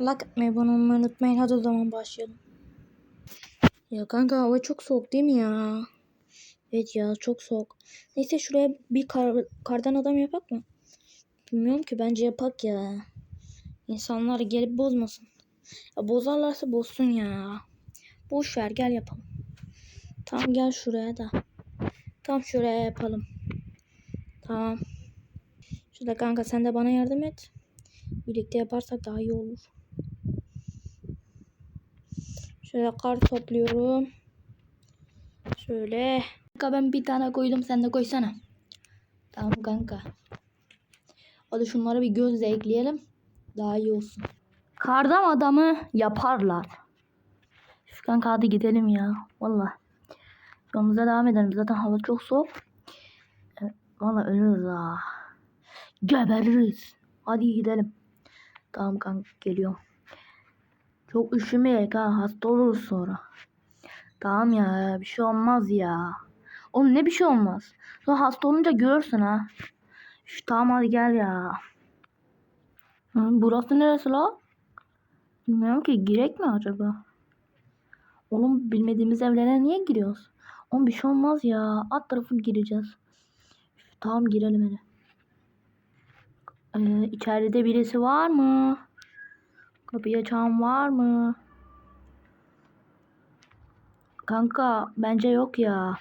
Like atmayı, abone olmayı unutmayın. Hadi o zaman başlayalım. Ya kanka hava çok soğuk değil mi ya? Evet ya çok soğuk. Neyse şuraya bir kar, kardan adam yapak mı? Bilmiyorum ki bence yapak ya. İnsanlar gelip bozmasın. Ya bozarlarsa bozsun ya. Boş ver gel yapalım. Tamam gel şuraya da. Tam şuraya yapalım. Tamam. Şurada kanka sen de bana yardım et. Birlikte yaparsak daha iyi olur. Şöyle kar topluyorum. Şöyle. Kanka ben bir tane koydum sen de koysana. Tamam kanka. Hadi şunları bir gözle ekleyelim. Daha iyi olsun. Kardam adamı yaparlar. Şu kanka hadi gidelim ya. Valla. Yolumuza devam edelim. Zaten hava çok soğuk. Valla ölürüz ha. Gebeririz. Hadi gidelim. Tamam kanka geliyorum. Çok üşümeyek ha. Hasta oluruz sonra. Tamam ya bir şey olmaz ya. Oğlum ne bir şey olmaz. Sonra hasta olunca görürsün ha. Şu tamam hadi gel ya. Hı, burası neresi la? Bilmiyorum ki girek mi acaba? Oğlum bilmediğimiz evlere niye giriyoruz? Oğlum bir şey olmaz ya. Alt tarafı gireceğiz. Tamam girelim hadi. Ee, içeride birisi var mı? Kapıyı açan var mı? Kanka bence yok ya.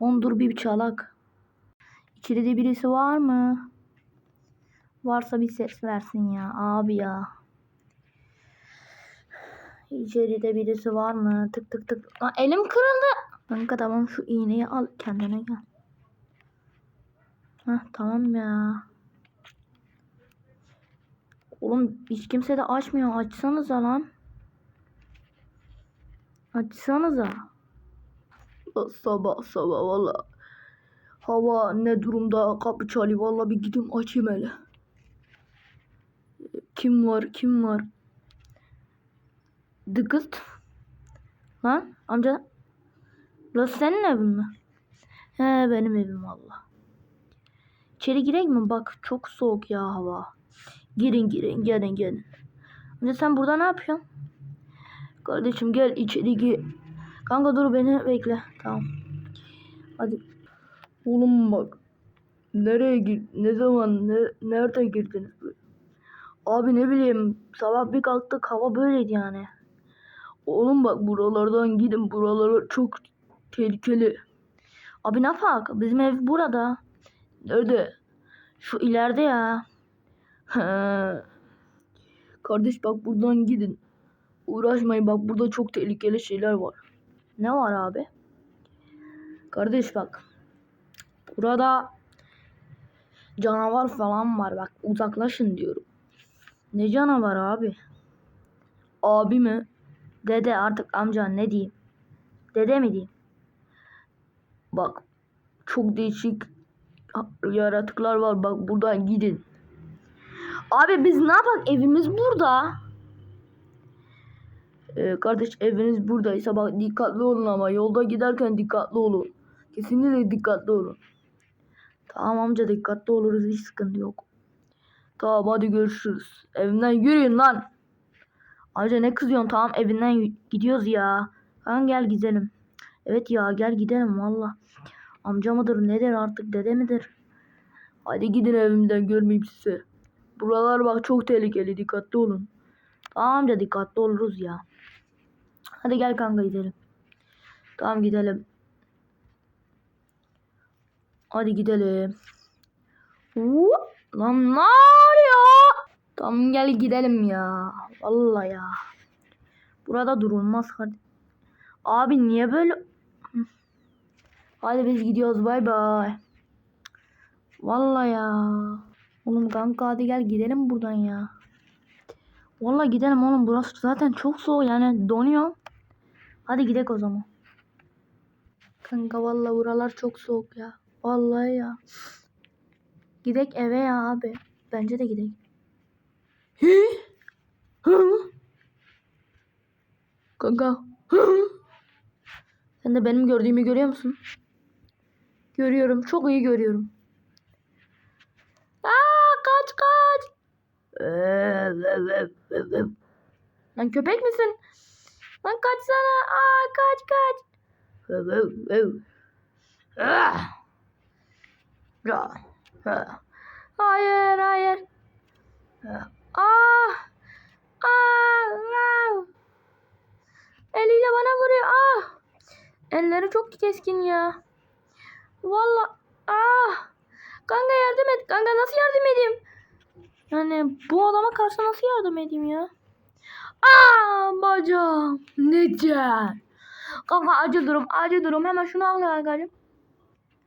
On dur bir çalak. İçeride birisi var mı? Varsa bir ses versin ya abi ya. İçeride birisi var mı? Tık tık tık. Lan elim kırıldı. Kanka tamam şu iğneyi al kendine gel. Heh tamam ya. Oğlum hiç kimse de açmıyor. Açsanıza lan. Açsanıza. Sabah sabah valla. Hava ne durumda kapı çalıyor. Valla bir gidip açayım hele. Kim var kim var? Dıkıt. Lan amca. Burası senin evin mi? He benim evim valla. İçeri gireyim mi? Bak çok soğuk ya hava. Girin girin gelin gelin. Amca sen burada ne yapıyorsun? Kardeşim gel içeri gir. Kanka dur beni bekle. Tamam. Hadi. Oğlum bak. Nereye gir? Ne zaman? Ne, nerede girdiniz? Abi ne bileyim. Sabah bir kalktık hava böyleydi yani. Oğlum bak buralardan gidin. Buralar çok tehlikeli. Abi ne yapak? Bizim ev burada. Nerede? Şu ileride ya. Kardeş bak buradan gidin. Uğraşmayın bak burada çok tehlikeli şeyler var. Ne var abi? Kardeş bak. Burada canavar falan var bak uzaklaşın diyorum. Ne canavar abi? Abi mi? Dede artık amca ne diyeyim? Dede mi diyeyim? Bak çok değişik yaratıklar var bak buradan gidin. Abi biz ne yapalım evimiz burada. Ee, kardeş eviniz buradaysa bak dikkatli olun ama yolda giderken dikkatli olun. Kesinlikle dikkatli olun. Tamam amca dikkatli oluruz hiç sıkıntı yok. Tamam hadi görüşürüz. Evinden yürüyün lan. Amca ne kızıyorsun tamam evinden gidiyoruz ya. Kan gel gidelim. Evet ya gel gidelim valla. Amca mıdır nedir artık dede midir? Hadi gidin evimden görmeyeyim sizi. Buralar bak çok tehlikeli dikkatli olun. Tamam amca dikkatli oluruz ya. Hadi gel kanka gidelim. Tamam gidelim. Hadi gidelim. Huu, Lan ne oluyor? Tamam gel gidelim ya. Vallahi ya. Burada durulmaz hadi. Abi niye böyle? Hadi biz gidiyoruz bay bay. Vallahi ya. Oğlum kanka hadi gel gidelim buradan ya. Vallahi gidelim oğlum burası zaten çok soğuk yani donuyor. Hadi gidelim o zaman. Kanka vallahi buralar çok soğuk ya. Vallahi ya. Gidek eve ya abi. Bence de gidek. Hı? Hı? Kanka. Hı? Sen de benim gördüğümü görüyor musun? Görüyorum. Çok iyi görüyorum. Aa kaç kaç. Lan köpek misin? Lan kaçsana. Aa kaç kaç. Öv, öv, öv. Ah. Hayır hayır. Ah. Ah. Eliyle bana vuruyor. Ah. Elleri çok keskin ya. Valla. Ah. Kanka yardım et. Kanka nasıl yardım edeyim? Yani bu adama karşı nasıl yardım edeyim ya? Aa bacağım. Neden? Kanka acil durum acil durum. Hemen şunu al kankacığım.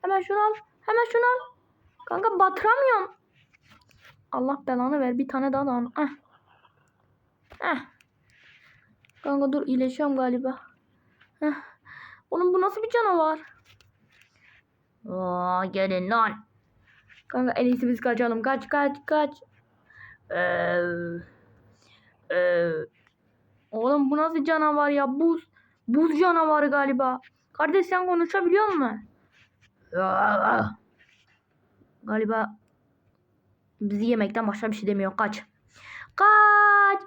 Hemen şunu al. Hemen şunu al. Kanka batıramıyorum. Allah belanı ver. Bir tane daha da al. Eh. Eh. Kanka dur iyileşiyorum galiba. Heh. Oğlum bu nasıl bir canavar? Aa, gelin lan. Kanka en iyisi biz kaçalım. Kaç kaç kaç. Ee, ee, oğlum bu nasıl canavar ya? Buz. Buz canavarı galiba. Kardeş sen konuşabiliyor musun? Galiba bizi yemekten başka bir şey demiyor. Kaç. Kaç.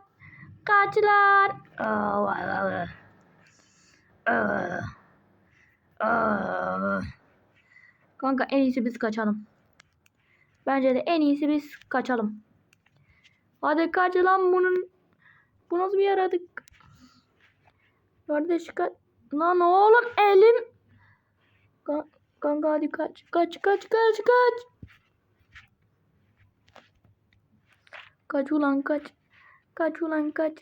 Kaç lan. Aa, aa, aa. Aa. Kanka en iyisi biz kaçalım. Bence de en iyisi biz kaçalım. Hadi kaç lan bunun. Bu nasıl bir yaradık? Kardeş kaç. Lan oğlum elim. Ka- Kanka hadi kaç. Kaç kaç kaç kaç. Kaç ulan kaç. Kaç ulan kaç.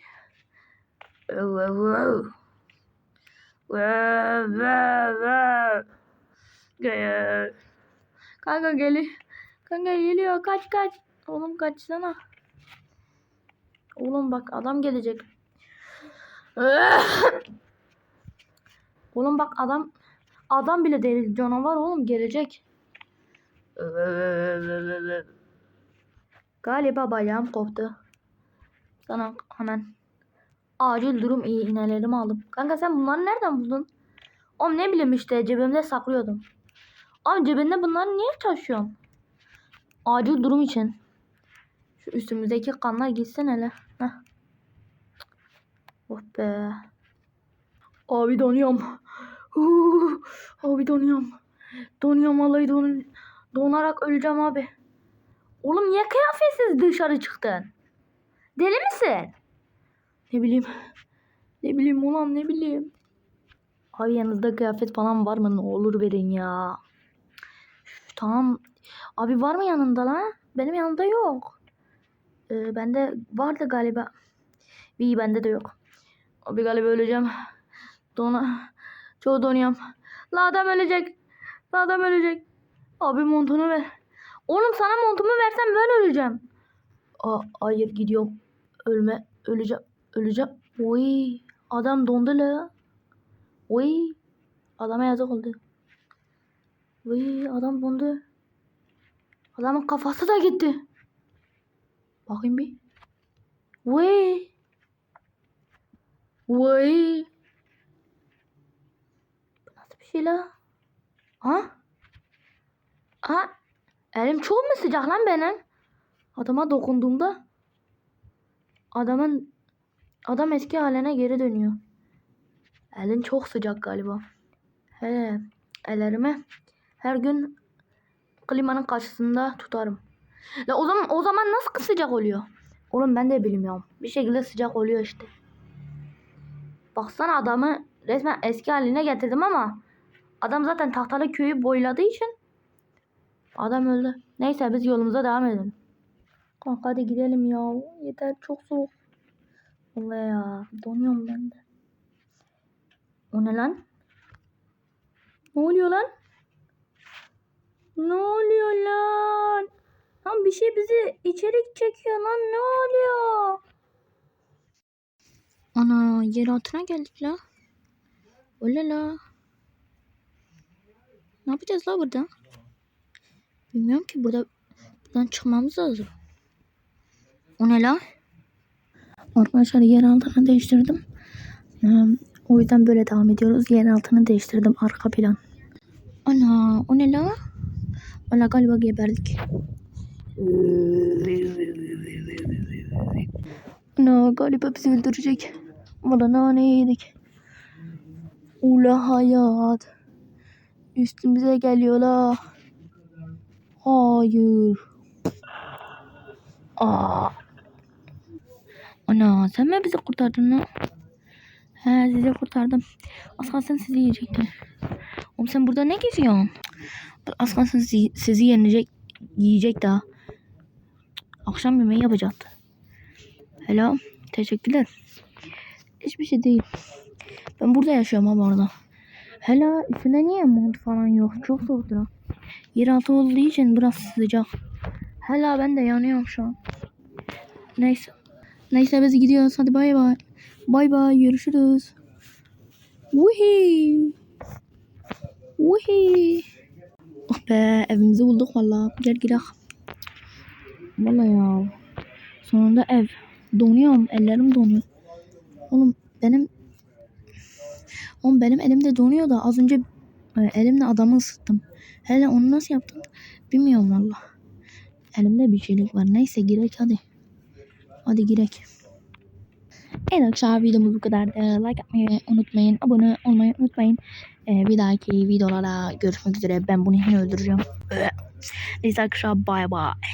Kanka geli. Kanka geliyor. Kaç kaç. Oğlum kaçsana. Oğlum bak adam gelecek. oğlum bak adam adam bile değil canavar oğlum gelecek. Galiba bacağım koptu. Sana hemen acil durum iyi iğnelerimi aldım. Kanka sen bunları nereden buldun? Oğlum ne bileyim işte cebimde saklıyordum. Abi cebinde bunları niye taşıyorsun? Acil durum için. Şu üstümüzdeki kanlar gitsin hele. Oh be. Abi donuyorum. Huu, abi donuyorum. Donuyorum vallahi don donarak öleceğim abi. Oğlum niye kıyafetsiz dışarı çıktın? Deli misin? Ne bileyim. Ne bileyim ulan ne bileyim. Abi yanınızda kıyafet falan var mı? Ne olur verin ya. Üf, tamam. Abi var mı yanında lan? Benim yanımda yok. Ee, bende vardı galiba. İyi bende de yok. Abi galiba öleceğim. Dona. Çoğu donuyorum. La adam ölecek. La adam ölecek. Abi montunu ver. Oğlum sana montumu versem ben öleceğim. Aa, hayır gidiyorum. Ölme. Öleceğim. Öleceğim. Oy. Adam dondu la. Oy. Adama yazık oldu. Oy adam dondu. Adamın kafası da gitti. Bakayım bir. Oy. Bu nasıl bir şey la? Ha? Ha? Elim çok mu sıcak lan benim? Adama dokunduğumda adamın adam eski haline geri dönüyor. Elin çok sıcak galiba. He, ellerimi her gün klimanın karşısında tutarım. La o zaman o zaman nasıl sıcak oluyor? Oğlum ben de bilmiyorum. Bir şekilde sıcak oluyor işte. Baksana adamı resmen eski haline getirdim ama adam zaten tahtalı köyü boyladığı için adam öldü. Neyse biz yolumuza devam edelim. Kanka hadi gidelim ya. Yeter çok soğuk. Vallahi ya donuyorum ben de. O ne lan? Ne oluyor lan? Ne oluyor lan? Lan bir şey bizi içerik çekiyor lan ne oluyor? Ana yer altına geldik la. Öyle la. Ne yapacağız la burada? Bilmiyorum ki burada buradan çıkmamız lazım. O ne la? Arkadaşlar yer altını değiştirdim. O yüzden böyle devam ediyoruz. Yer altını değiştirdim arka plan. Ana o ne la? Valla galiba geberdik. Ana galiba bizi öldürecek. Valla nane yedik. Ula hayat. Üstümüze geliyorlar. Hayır. Aa. Ana sen mi bizi kurtardın lan? He sizi kurtardım. Az kalsın sizi yiyecekti. Oğlum sen burada ne geziyorsun? Az kalsın sizi, sizi yenecek, yiyecek daha. Akşam yemeği yapacaktı. Hello. Teşekkürler. Hiçbir şey değil. Ben burada yaşıyorum ha bu. Hello. Üstünde niye mont falan yok? Çok soğuktur ha. Yeraltı olduğu için biraz sıcak. Hello ben de yanıyorum şu an. Neyse. Neyse biz gidiyoruz. Hadi bay bay. Bay bay. Görüşürüz. Vuhi. Vuhi. Oh be evimizi bulduk valla. Gel gidelim. Valla ya. Sonunda ev. Donuyorum. Ellerim donuyor. Oğlum benim Oğlum benim elimde donuyor da az önce e, elimle adamı ısıttım. Hele onu nasıl yaptım bilmiyorum valla. Elimde bir şeylik var. Neyse girek hadi. Hadi girek. Evet arkadaşlar videomuz bu kadar. Like atmayı unutmayın. Abone olmayı unutmayın. Ee, bir dahaki videolara görüşmek üzere. Ben bunu yine öldüreceğim. Neyse arkadaşlar bye bye.